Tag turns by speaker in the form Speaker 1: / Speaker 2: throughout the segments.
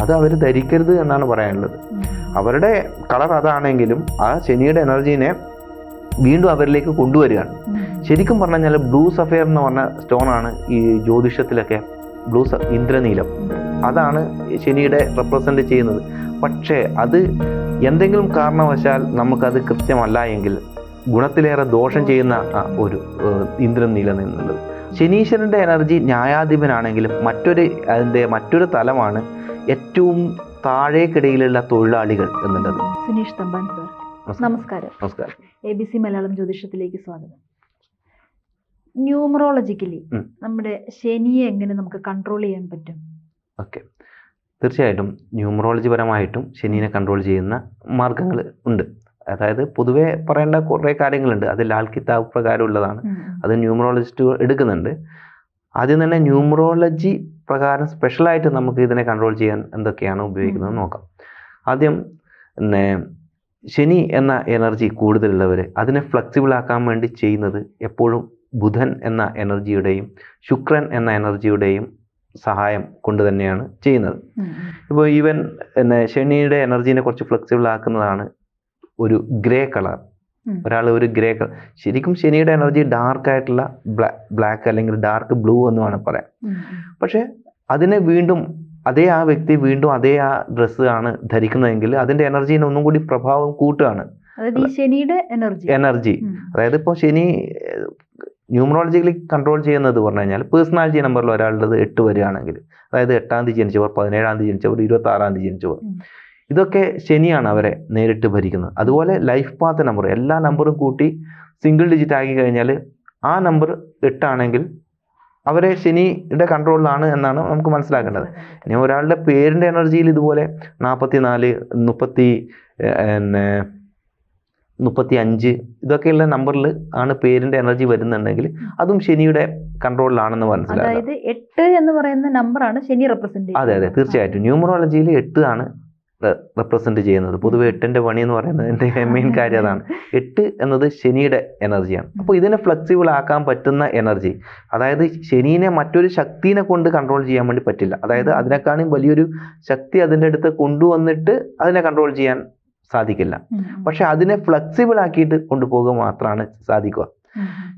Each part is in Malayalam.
Speaker 1: അത് അവർ ധരിക്കരുത് എന്നാണ് പറയാനുള്ളത്. അവരുടെ കളർ അതാണെങ്കിലും ആ ശനിയുടെ എനർജീനെ വീണ്ടും അവരിലേക്ക് കൊണ്ടുവരികയാണ്. ശരിക്കും പറഞ്ഞു കഴിഞ്ഞാൽ ബ്ലൂ സഫയർ എന്ന് പറഞ്ഞ സ്റ്റോൺ ആണ് ഈ ജ്യോതിഷത്തിലൊക്കെ ബ്ലൂ ഇന്ദ്രനീലം. അതാണ് ശനിയുടെ റെപ്രസെന്റ് ചെയ്യുന്നത്. പക്ഷേ അത് എന്തെങ്കിലും കാരണവശാൽ നമുക്കത് കൃത്യമല്ല എങ്കിൽ ഗുണത്തിലേറെ ദോഷം ചെയ്യുന്ന ഒരു ഇന്ദ്രനീലം എന്നുള്ളത്. ശനീശ്വരന്റെ എനർജി ന്യായാധിപനാണെങ്കിലും മറ്റൊരു അതിന്റെ മറ്റൊരു തലമാണ് ഏറ്റവും താഴേക്കിടയിലുള്ള തൊഴിലാളികൾ എന്നുള്ളത്.
Speaker 2: സുനീഷ് തമ്പാൻ സർ
Speaker 1: നമസ്കാരം.
Speaker 2: നമസ്കാരം. എ ബി സി മലയാളം ജ്യോതിഷത്തിലേക്ക് സ്വാഗതം. ന്യൂമറോളജിക്കലി നമ്മുടെ ശനിയെ എങ്ങനെ നമുക്ക് കൺട്രോൾ ചെയ്യാൻ പറ്റും?
Speaker 1: ഓക്കെ. തീർച്ചയായിട്ടും ന്യൂമറോളജി പരമായിട്ടും ശനീനെ കൺട്രോൾ ചെയ്യുന്ന മാർഗങ്ങൾ ഉണ്ട്. അതായത് പൊതുവെ പറയേണ്ട കുറേ കാര്യങ്ങളുണ്ട്. അത് ലാൽ കിതാബ് പ്രകാരമുള്ളതാണ്. അത് ന്യൂമറോളജിസ്റ്റ് എടുക്കുന്നുണ്ട്. ആദ്യം തന്നെ ന്യൂമറോളജി പ്രകാരം സ്പെഷ്യലായിട്ട് നമുക്ക് ഇതിനെ കൺട്രോൾ ചെയ്യാൻ എന്തൊക്കെയാണ് ഉപയോഗിക്കുന്നത് നോക്കാം. ആദ്യം പിന്നെ ശനി എന്ന എനർജി കൂടുതലുള്ളവർ അതിനെ ഫ്ലെക്സിബിൾ ആക്കാൻ വേണ്ടി ചെയ്യുന്നത് എപ്പോഴും ബുധൻ എന്ന എനർജിയുടെയും ശുക്രൻ എന്ന എനർജിയുടെയും സഹായം കൊണ്ട് തന്നെയാണ് ചെയ്യുന്നത്. ഇപ്പോൾ ഈവൻ പിന്നെ ശനിയുടെ എനർജീനെ കുറച്ച് ഫ്ലെക്സിബിൾ ആക്കുന്നതാണ് ഒരു ഗ്രേ കളർ ഒരാൾ ഒരു ഗ്രേ കളർ ശരിക്കും ശനിയുടെ എനർജി ഡാർക്ക് ആയിട്ടുള്ള ബ്ലാക്ക് അല്ലെങ്കിൽ ഡാർക്ക് ബ്ലൂ എന്ന് വേണം പറയാം. പക്ഷേ അതിനെ വീണ്ടും അതേ ആ വ്യക്തി വീണ്ടും അതേ ആ ഡ്രസ്സ് ആണ് ധരിക്കുന്നതെങ്കിൽ അതിന്റെ എനർജീനെ ഒന്നും കൂടി പ്രഭാവം കൂട്ടുകയാണ്.
Speaker 2: ശനിയുടെ എനർജി
Speaker 1: എനർജി അതായത് ഇപ്പോൾ ശനി ന്യൂമറോളജിക്കലി കൺട്രോൾ ചെയ്യുന്നത് പറഞ്ഞു കഴിഞ്ഞാൽ പേഴ്സണാലിറ്റി നമ്പറിൽ ഒരാളുടേത് എട്ട് വരികയാണെങ്കിൽ അതായത് എട്ടാം തീയതി ജനിച്ചവർ പതിനേഴാം തീയതി ജനിച്ചവർ ഇരുപത്തി ആറാം തീയതി ജനിച്ചവർ. ഇതൊക്കെ ശനിയാണ് അവരെ നേരിട്ട് ഭരിക്കുന്നത്. അതുപോലെ ലൈഫ് പാത്ത് നമ്പർ എല്ലാ നമ്പറും കൂട്ടി സിംഗിൾ ഡിജിറ്റ് ആക്കി കഴിഞ്ഞാൽ ആ നമ്പർ എട്ടാണെങ്കിൽ അവരെ ശനിയുടെ കൺട്രോളിലാണ് എന്നാണ് നമുക്ക് മനസ്സിലാക്കേണ്ടത്. ഇനി ഒരാളുടെ പേരിന്റെ എനർജിയിൽ ഇതുപോലെ നാൽപ്പത്തി നാല് മുപ്പത്തി പിന്നെ മുപ്പത്തി അഞ്ച് ഇതൊക്കെയുള്ള നമ്പറിൽ ആണ് പേരിന്റെ എനർജി വരുന്നുണ്ടെങ്കിൽ അതും ശനിയുടെ കൺട്രോളിലാണെന്ന് മനസ്സിലാക്കാം.
Speaker 2: അതായത് എട്ട് എന്ന് പറയുന്ന നമ്പറാണ് ശനി റെപ്രസെന്റ്
Speaker 1: അതെ അതെ തീർച്ചയായിട്ടും. ന്യൂമറോളജിയിൽ എട്ട് ആണ് റെപ്രസെന്റ് ചെയ്യുന്നത്. പൊതുവെ എട്ടിന്റെ പണി എന്ന് പറയുന്നത് എന്റെ മെയിൻ കാര്യം അതാണ്. എട്ട് എന്നത് ശനിയുടെ എനർജിയാണ് അപ്പോൾ ഇതിനെ ഫ്ലെക്സിബിൾ ആക്കാൻ പറ്റുന്ന എനർജി അതായത് ശനീനെ മറ്റൊരു ശക്തിനെ കൊണ്ട് കൺട്രോൾ ചെയ്യാൻ വേണ്ടി പറ്റില്ല. അതായത് അതിനെക്കാളും വലിയൊരു ശക്തി അതിന്റെ അടുത്ത് കൊണ്ടുവന്നിട്ട് അതിനെ കൺട്രോൾ ചെയ്യാൻ സാധിക്കില്ല. പക്ഷെ അതിനെ ഫ്ലെക്സിബിൾ ആക്കിയിട്ട് കൊണ്ടുപോകുക മാത്രമാണ് സാധിക്കുക.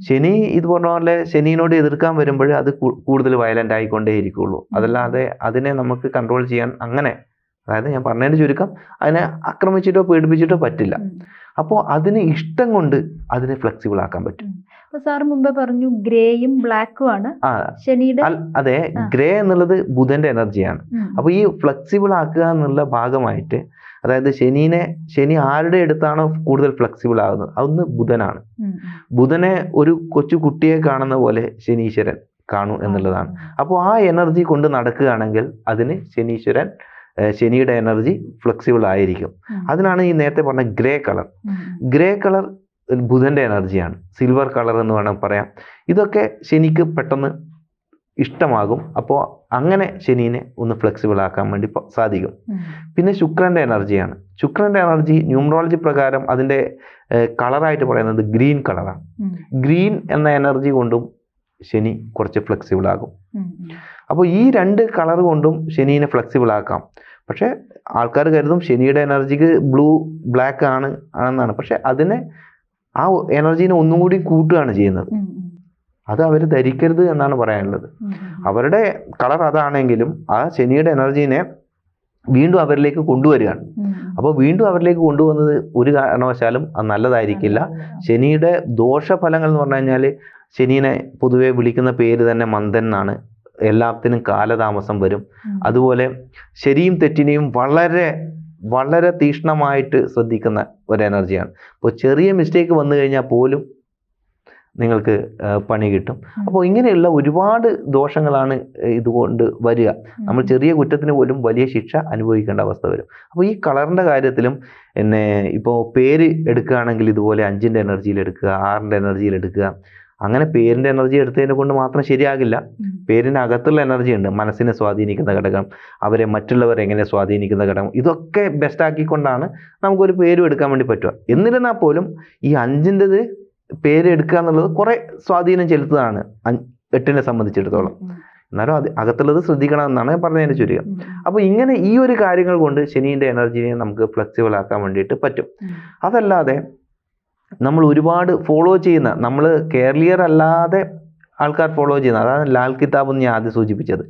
Speaker 1: ശനി ഇത് പറഞ്ഞ പോലെ ശനിയോട് എതിർക്കാൻ വരുമ്പോൾ അത് കൂടുതൽ വയലന്റ് ആയിക്കൊണ്ടേ ഇരിക്കുള്ളൂ അതല്ലാതെ അതിനെ നമുക്ക് കൺട്രോൾ ചെയ്യാൻ അങ്ങനെ അതായത് ഞാൻ പറഞ്ഞതിന്റെ ചുരുക്കം അതിനെ ആക്രമിച്ചിട്ടോ പീഡിപ്പിച്ചിട്ടോ പറ്റില്ല. അപ്പോൾ അതിന് ഇഷ്ടം കൊണ്ട് അതിനെ ഫ്ലെക്സിബിൾ ആക്കാൻ പറ്റും.
Speaker 2: അപ്പൊ സാർ മുമ്പേ പറഞ്ഞു ഗ്രേയും ബ്ലാക്കും ആണ്. ശനിയുടെ
Speaker 1: അതെ. ഗ്രേ എന്നുള്ളത് ബുധന്റെ എനർജിയാണ് അപ്പൊ ഈ ഫ്ലെക്സിബിൾ ആക്കുക എന്നുള്ള ഭാഗമായിട്ട് അതായത് ശനീനെ ശനി ആരുടെ അടുത്താണോ കൂടുതൽ ഫ്ലെക്സിബിൾ ആകുന്നത് അതൊന്ന് ബുധനാണ്. ബുധനെ ഒരു കൊച്ചു കുട്ടിയെ കാണുന്ന പോലെ ശനീശ്വരൻ കാണൂ എന്നുള്ളതാണ്. അപ്പോൾ ആ എനർജി കൊണ്ട് നടക്കുകയാണെങ്കിൽ അതിന് ശനീശ്വരൻ ശനിയുടെ എനർജി ഫ്ലെക്സിബിൾ ആയിരിക്കും. അതിനാണ് ഈ നേരത്തെ പറഞ്ഞ ഗ്രേ കളർ. ഗ്രേ കളർ ബുധന്റെ എനർജിയാണ്. സിൽവർ കളർ എന്ന് വേണം പറയാം. ഇതൊക്കെ ശനിക്ക് പെട്ടെന്ന് ഇഷ്ടമാകും. അപ്പോൾ അങ്ങനെ ശനീനെ ഒന്ന് ഫ്ലെക്സിബിൾ ആക്കാൻ വേണ്ടി സാധിക്കും. പിന്നെ ശുക്രന്റെ എനർജിയാണ്. ശുക്രന്റെ എനർജി ന്യൂമറോളജി പ്രകാരം അതിന്റെ കളറായിട്ട് പറയുന്നത് ഗ്രീൻ കളറാണ്. ഗ്രീൻ എന്ന എനർജി കൊണ്ടും ശനി കുറച്ച് ഫ്ലെക്സിബിൾ ആകും. അപ്പോൾ ഈ രണ്ട് കളർ കൊണ്ടും ശനീനെ ഫ്ലെക്സിബിൾ ആക്കാം. പക്ഷേ ആൾക്കാർ കരുതും ശനിയുടെ എനർജിക്ക് ബ്ലൂ ബ്ലാക്ക് ആണ് ആണെന്നാണ്. പക്ഷേ അതിനെ ആ എനർജീനെ ഒന്നും കൂടി കൂട്ടുകയാണ് ചെയ്യുന്നത്. അത് അവർ ധരിക്കരുത് എന്നാണ് പറയാനുള്ളത്. അവരുടെ കളർ അതാണെങ്കിലും ആ ശനിയുടെ എനർജീനെ വീണ്ടും അവരിലേക്ക് കൊണ്ടുവരികയാണ്. അപ്പോൾ വീണ്ടും അവരിലേക്ക് കൊണ്ടുവന്നത് ഒരു കാരണവശാലും അത് നല്ലതായിരിക്കില്ല. ശനിയുടെ ദോഷഫലങ്ങൾ എന്ന് പറഞ്ഞു കഴിഞ്ഞാൽ ശനീനെ പൊതുവെ വിളിക്കുന്ന പേര് തന്നെ മന്ദൻ എന്നാണ്. എല്ലാത്തിനും കാലതാമസം വരും. അതുപോലെ ശരിയും തെറ്റിനെയും വളരെ വളരെ തീക്ഷ്ണമായിട്ട് ശ്രദ്ധിക്കുന്ന ഒരു എനർജിയാണ്. അപ്പോൾ ചെറിയ മിസ്റ്റേക്ക് വന്നു കഴിഞ്ഞാൽ പോലും നിങ്ങൾക്ക് പണി കിട്ടും. അപ്പോൾ ഇങ്ങനെയുള്ള ഒരുപാട് ദോഷങ്ങളാണ് ഇതുകൊണ്ട് വരിക. നമ്മൾ ചെറിയ കുറ്റത്തിന് പോലും വലിയ ശിക്ഷ അനുഭവിക്കേണ്ട അവസ്ഥ വരും. അപ്പോൾ ഈ കളറിന്റെ കാര്യത്തിലും എന്നെ ഇപ്പോൾ പേര് എടുക്കുകയാണെങ്കിൽ ഇതുപോലെ അഞ്ചിന്റെ എനർജിയിൽ എടുക്കുക ആറിന്റെ എനർജിയിൽ എടുക്കുക അങ്ങനെ പേരിന്റെ എനർജി എടുത്തതിനെ കൊണ്ട് മാത്രം ശരിയാകില്ല. പേരിന്റെ അകത്തുള്ള എനർജി ഉണ്ട്. മനസ്സിനെ സ്വാധീനിക്കുന്ന ഘടകം അവരെ മറ്റുള്ളവരെ എങ്ങനെ സ്വാധീനിക്കുന്ന ഘടകം ഇതൊക്കെ ബെസ്റ്റ് ആക്കിക്കൊണ്ടാണ് നമുക്കൊരു പേരും എടുക്കാൻ വേണ്ടി പറ്റുക. എന്നിരുന്നാൽ പോലും ഈ അഞ്ചിന്റെത് പേര് എടുക്കുക എന്നുള്ളത് കുറേ സ്വാധീനം ചെലുത്തതാണ് എട്ടിനെ സംബന്ധിച്ചിടത്തോളം. എന്നാലും അത് അകത്തുള്ളത് ശ്രദ്ധിക്കണം എന്നാണ് ഞാൻ പറഞ്ഞതിന്റെ ചുരുക്കം. അപ്പോൾ ഇങ്ങനെ ഈ ഒരു കാര്യങ്ങൾ കൊണ്ട് ശനീന്റെ എനർജിനെ നമുക്ക് ഫ്ലെക്സിബിൾ ആക്കാൻ വേണ്ടിയിട്ട് പറ്റും. അതല്ലാതെ നമ്മൾ ഒരുപാട് ഫോളോ ചെയ്യുന്ന നമ്മൾ കേരളീയർ അല്ലാതെ ആൾക്കാർ ഫോളോ ചെയ്യുന്ന അതാണ് ലാൽ കിതാബ് എന്ന് ഞാൻ ആദ്യം സൂചിപ്പിച്ചത്.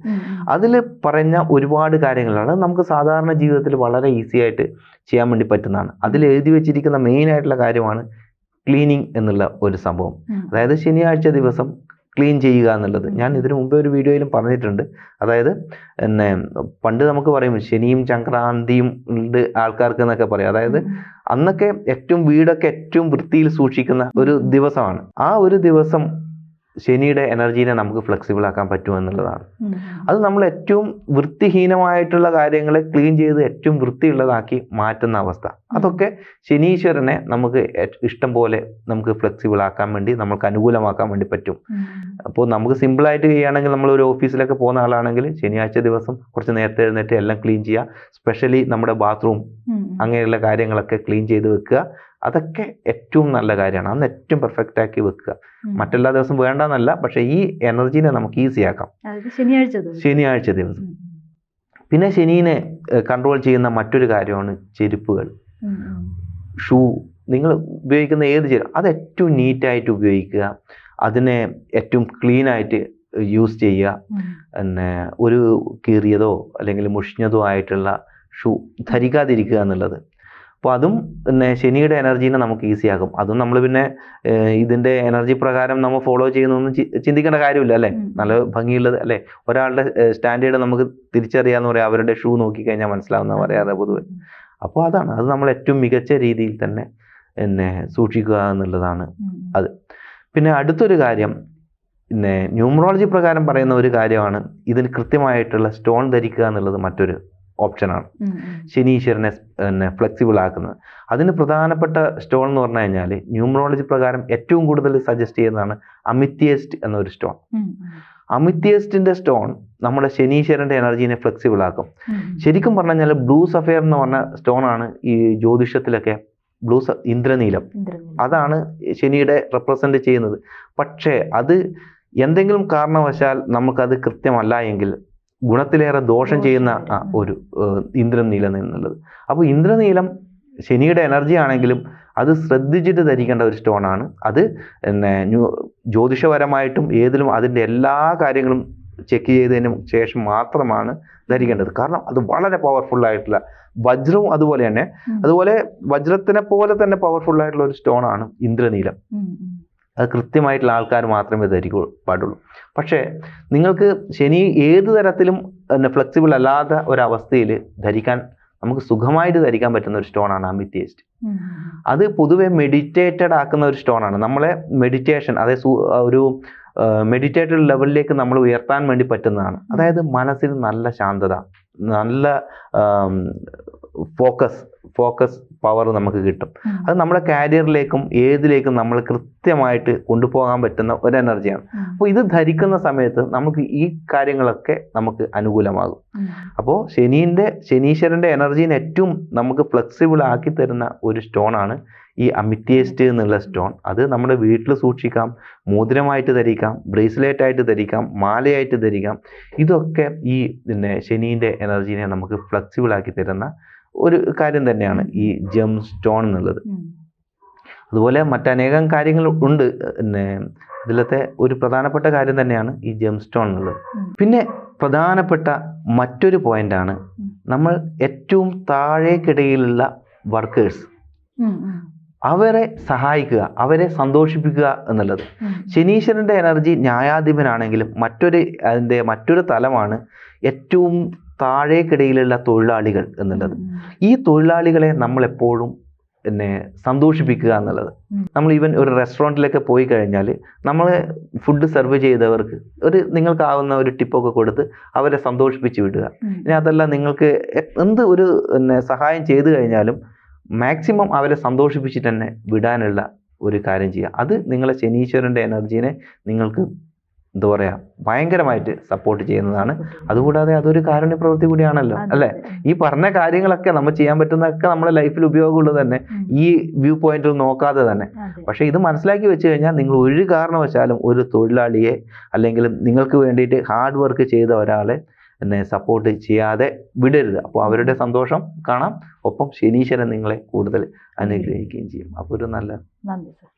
Speaker 1: അതിൽ പറഞ്ഞ ഒരുപാട് കാര്യങ്ങളാണ് നമുക്ക് സാധാരണ ജീവിതത്തിൽ വളരെ ഈസി ആയിട്ട് ചെയ്യാൻ വേണ്ടി പറ്റുന്നതാണ്. അതിൽ എഴുതി വെച്ചിരിക്കുന്ന മെയിൻ ആയിട്ടുള്ള കാര്യമാണ് ക്ലീനിങ് എന്നുള്ള ഒരു സംഭവം. അതായത് ശനിയാഴ്ച ദിവസം ക്ലീൻ ചെയ്യുക എന്നുള്ളത്. ഞാൻ ഇതിനു മുമ്പേ ഒരു വീഡിയോയിലും പറഞ്ഞിട്ടുണ്ട്. അതായത് എന്നെ പണ്ട് നമുക്ക് പറയും ശനിയും ചക്രാന്തിയും ഉണ്ട് ആൾക്കാർക്ക് എന്നൊക്കെ പറയും. അതായത് അന്നൊക്കെ ഏറ്റവും വീടൊക്കെ ഏറ്റവും വൃത്തിയിൽ സൂക്ഷിക്കുന്ന ഒരു ദിവസമാണ്. ആ ഒരു ദിവസം ശനിയുടെ എനർജീനെ നമുക്ക് ഫ്ലെക്സിബിൾ ആക്കാൻ പറ്റുമെന്നുള്ളതാണ്
Speaker 2: എന്നുള്ളതാണ്.
Speaker 1: അത് നമ്മൾ ഏറ്റവും വൃത്തിഹീനമായിട്ടുള്ള കാര്യങ്ങളെ ക്ലീൻ ചെയ്ത് ഏറ്റവും വൃത്തിയുള്ളതാക്കി മാറ്റുന്ന അവസ്ഥ. അതൊക്കെ ശനീശ്വരനെ നമുക്ക് ഇഷ്ടം പോലെ നമുക്ക് ഫ്ലെക്സിബിൾ ആക്കാൻ വേണ്ടി നമുക്ക് അനുകൂലമാക്കാൻ വേണ്ടി പറ്റും. അപ്പോൾ നമുക്ക് സിമ്പിളായിട്ട് ചെയ്യുകയാണെങ്കിൽ നമ്മൾ ഒരു ഓഫീസിലൊക്കെ പോകുന്ന ആളാണെങ്കിൽ ശനിയാഴ്ച ദിവസം കുറച്ച് നേരത്തെ എഴുന്നേറ്റ് എല്ലാം ക്ലീൻ ചെയ്യുക. സ്പെഷ്യലി നമ്മുടെ ബാത്റൂം അങ്ങനെയുള്ള കാര്യങ്ങളൊക്കെ ക്ലീൻ ചെയ്ത് വെക്കുക. അതൊക്കെ ഏറ്റവും നല്ല കാര്യമാണ്. അന്ന് ഏറ്റവും പെർഫെക്റ്റ് ആക്കി വെക്കുക. മറ്റെല്ലാ ദിവസം വേണ്ടെന്നല്ല പക്ഷെ ഈ എനർജീനെ നമുക്ക് ഈസി ആക്കാം.
Speaker 2: ശനിയാഴ്ച ദിവസം.
Speaker 1: ശനിയാഴ്ച ദിവസം. പിന്നെ ശനീനെ കൺട്രോൾ ചെയ്യുന്ന മറ്റൊരു കാര്യമാണ് ചെരുപ്പുകൾ. ഷൂ നിങ്ങൾ ഉപയോഗിക്കുന്ന ഏത് ചെരുപ്പ് അത് ഏറ്റവും നീറ്റായിട്ട് ഉപയോഗിക്കുക. അതിനെ ഏറ്റവും ക്ലീൻ ആയിട്ട് യൂസ് ചെയ്യുക. പിന്നെ ഒരു കീറിയതോ അല്ലെങ്കിൽ മുഷിഞ്ഞതോ ആയിട്ടുള്ള ഷൂ ധരിക്കാതിരിക്കുക എന്നുള്ളത്. അപ്പോൾ അതും പിന്നെ ശനിയുടെ എനർജീനെ നമുക്ക് ഈസി ആക്കും അതും നമ്മൾ പിന്നെ ഇതിന്റെ എനർജി പ്രകാരം നമ്മൾ ഫോളോ ചെയ്യുന്നൊന്നും ചിന്തിക്കേണ്ട കാര്യമില്ല അല്ലേ? നല്ല ഭംഗിയുള്ളത് അല്ലേ? ഒരാളുടെ സ്റ്റാൻഡേർഡ് നമുക്ക് തിരിച്ചറിയാന്ന് പറയാം. അവരുടെ ഷൂ നോക്കി നോക്കിക്കഴിഞ്ഞാൽ മനസ്സിലാവുന്ന പറയാറ് പൊതുവെ. അപ്പോൾ അതാണ്. അത് നമ്മൾ ഏറ്റവും മികച്ച രീതിയിൽ തന്നെ പിന്നെ സൂക്ഷിക്കുക എന്നുള്ളതാണ് അത്. പിന്നെ അടുത്തൊരു കാര്യം പിന്നെ ന്യൂമറോളജി പ്രകാരം പറയുന്ന ഒരു കാര്യമാണ് ഇതിന് കൃത്യമായിട്ടുള്ള സ്റ്റോൺ ധരിക്കുക എന്നുള്ളത് മറ്റൊരു ഓപ്ഷനാണ്. ശനീശ്വരനെ പിന്നെ ഫ്ലെക്സിബിൾ ആക്കുന്നത് അതിന് പ്രധാനപ്പെട്ട സ്റ്റോൺ എന്ന് പറഞ്ഞു കഴിഞ്ഞാൽ ന്യൂമറോളജി പ്രകാരം ഏറ്റവും കൂടുതൽ സജസ്റ്റ് ചെയ്യുന്നതാണ് അമിത്യസ്റ്റ് എന്നൊരു സ്റ്റോൺ അമിത്യേസ്റ്റിന്റെ സ്റ്റോൺ നമ്മുടെ ശനീശ്വരന്റെ എനർജീനെ ഫ്ലെക്സിബിൾ ആക്കും ശരിക്കും പറഞ്ഞു കഴിഞ്ഞാൽ ബ്ലൂ സഫയർ എന്ന് പറഞ്ഞ സ്റ്റോൺ ആണ് ഈ ജ്യോതിഷത്തിലൊക്കെ ബ്ലൂ ഇന്ദ്രനീലം. അതാണ് ശനിയുടെ റെപ്രസെന്റ് ചെയ്യുന്നത്. പക്ഷേ അത് എന്തെങ്കിലും കാരണവശാൽ നമുക്കത് കൃത്യമല്ല എങ്കിൽ ഗുണത്തിലേറെ ദോഷം ചെയ്യുന്ന ആ, ഒരു ഇന്ദ്രനീലം എന്നുള്ളത്. അപ്പോൾ ഇന്ദ്രനീലം ശനിയുടെ എനർജി ആണെങ്കിലും അത് ശ്രദ്ധിച്ചിട്ട് ധരിക്കേണ്ട ഒരു സ്റ്റോണാണ് അത് പിന്നെ ജ്യോതിഷപരമായിട്ടും ഏതിലും അതിന്റെ എല്ലാ കാര്യങ്ങളും ചെക്ക് ചെയ്തതിന് ശേഷം മാത്രമാണ് ധരിക്കേണ്ടത്. കാരണം അത് വളരെ പവർഫുൾ ആയിട്ടുള്ള വജ്രവും അതുപോലെ തന്നെ അതുപോലെ വജ്രത്തിനെ പോലെ തന്നെ പവർഫുൾ ആയിട്ടുള്ള ഒരു സ്റ്റോണാണ് ഇന്ദ്രനീലം. അത് കൃത്യമായിട്ടുള്ള ആൾക്കാർ മാത്രമേ ധരിക്കൂ പാടുള്ളൂ. പക്ഷേ നിങ്ങൾക്ക് ശനി ഏത് തരത്തിലും ഫ്ലെക്സിബിൾ അല്ലാത്ത ഒരവസ്ഥയിൽ ധരിക്കാൻ നമുക്ക് സുഖമായിട്ട് ധരിക്കാൻ പറ്റുന്ന ഒരു സ്റ്റോണാണ് അമിത്യേസ്റ്റ് അത് പൊതുവെ മെഡിറ്റേറ്റഡ് ആക്കുന്ന ഒരു സ്റ്റോണാണ് നമ്മളെ മെഡിറ്റേഷൻ അതായത് ഒരു മെഡിറ്റേറ്റഡ് ലെവലിലേക്ക് നമ്മൾ ഉയർത്താൻ വേണ്ടി പറ്റുന്നതാണ്. അതായത് മനസ്സിന് നല്ല ശാന്തത നല്ല ഫോക്കസ് ഫോക്കസ് പവർ നമുക്ക് കിട്ടും. അത് നമ്മുടെ കാരിയറിലേക്കും ഏതിലേക്കും നമ്മൾ കൃത്യമായിട്ട് കൊണ്ടുപോകാൻ പറ്റുന്ന ഒരു എനർജിയാണ്. അപ്പോൾ ഇത് ധരിക്കുന്ന സമയത്ത് നമുക്ക് ഈ കാര്യങ്ങളൊക്കെ നമുക്ക് അനുകൂലമാകും. അപ്പോൾ ശനീന്റെ ശനീശ്വരന്റെ എനർജീനെ ഏറ്റവും നമുക്ക് ഫ്ലെക്സിബിൾ ആക്കി തരുന്ന ഒരു സ്റ്റോണാണ് ഈ അമിത്യേസ്റ്റ് എന്നുള്ള സ്റ്റോൺ അത് നമ്മുടെ വീട്ടിൽ സൂക്ഷിക്കാം മോതിരമായിട്ട് ധരിക്കാം ബ്രേസ്ലെറ്റ് ആയിട്ട് ധരിക്കാം മാലയായിട്ട് ധരിക്കാം. ഇതൊക്കെ ഈ പിന്നെ ശനീന്റെ എനർജീനെ നമുക്ക് ഫ്ലെക്സിബിൾ ആക്കി തരുന്ന ഒരു കാര്യം തന്നെയാണ് ഈ ജെം സ്റ്റോൺ എന്നുള്ളത്. അതുപോലെ മറ്റനേകം കാര്യങ്ങൾ ഉണ്ട് പിന്നെ ഇതിലത്തെ ഒരു പ്രധാനപ്പെട്ട കാര്യം തന്നെയാണ് ഈ ജെം സ്റ്റോൺ എന്നുള്ളത് പിന്നെ പ്രധാനപ്പെട്ട മറ്റൊരു പോയിന്റാണ്. നമ്മൾ ഏറ്റവും താഴേക്കിടയിലുള്ള വർക്കേഴ്സ്. അവരെ സഹായിക്കുക അവരെ സന്തോഷിപ്പിക്കുക എന്നുള്ളത്. ശനീശ്വരന്റെ എനർജി ന്യായാധിപനാണെങ്കിലും മറ്റൊരു അതിന്റെ മറ്റൊരു തലമാണ് ഏറ്റവും താഴേക്കിടയിലുള്ള തൊഴിലാളികൾ എന്നുള്ളത്. ഈ തൊഴിലാളികളെ നമ്മൾ എപ്പോഴും പിന്നെ സന്തോഷിപ്പിക്കുക എന്നുള്ളത്. നമ്മൾ ഈവൻ ഒരു റെസ്റ്റോറന്റിലൊക്കെ പോയി കഴിഞ്ഞാൽ നമ്മൾ ഫുഡ് സെർവ് ചെയ്തവർക്ക് ഒരു നിങ്ങൾക്കാവുന്ന ഒരു ടിപ്പൊക്കെ കൊടുത്ത് അവരെ സന്തോഷിപ്പിച്ച് വിടുക. ഇനി അതല്ല നിങ്ങൾക്ക് എന്ത് ഒരു പിന്നെ സഹായം ചെയ്തു കഴിഞ്ഞാലും മാക്സിമം അവരെ സന്തോഷിപ്പിച്ചിട്ട് തന്നെ വിടാനുള്ള ഒരു കാര്യം ചെയ്യുക. അത് നിങ്ങളെ ശനീശ്വരന്റെ എനർജീനെ നിങ്ങൾക്ക് എന്താ പറയുക ഭയങ്കരമായിട്ട് സപ്പോർട്ട് ചെയ്യുന്നതാണ്. അതുകൂടാതെ അതൊരു കാരുണ്യ പ്രവൃത്തി കൂടിയാണല്ലോ അല്ലേ. ഈ പറഞ്ഞ കാര്യങ്ങളൊക്കെ നമ്മൾ ചെയ്യാൻ പറ്റുന്നതൊക്കെ നമ്മുടെ ലൈഫിൽ ഉപയോഗമുള്ളത് തന്നെ. ഈ വ്യൂ പോയിന്റിൽ നോക്കാതെ തന്നെ.
Speaker 2: പക്ഷെ
Speaker 1: പക്ഷേ ഇത് മനസ്സിലാക്കി വെച്ച് കഴിഞ്ഞാൽ നിങ്ങൾ ഒരു കാരണവശാലും ഒരു തൊഴിലാളിയെ അല്ലെങ്കിൽ നിങ്ങൾക്ക് വേണ്ടിയിട്ട് ഹാർഡ് വർക്ക് ചെയ്ത ഒരാളെ എന്നെ സപ്പോർട്ട് ചെയ്യാതെ വിടരുത്. അപ്പോൾ അവരുടെ സന്തോഷം കാണാം. ഒപ്പം ശനീശ്വരൻ നിങ്ങളെ കൂടുതൽ അനുഗ്രഹിക്കുകയും ചെയ്യും. അപ്പോൾ ഒരു നല്ല
Speaker 2: നന്ദി സർ.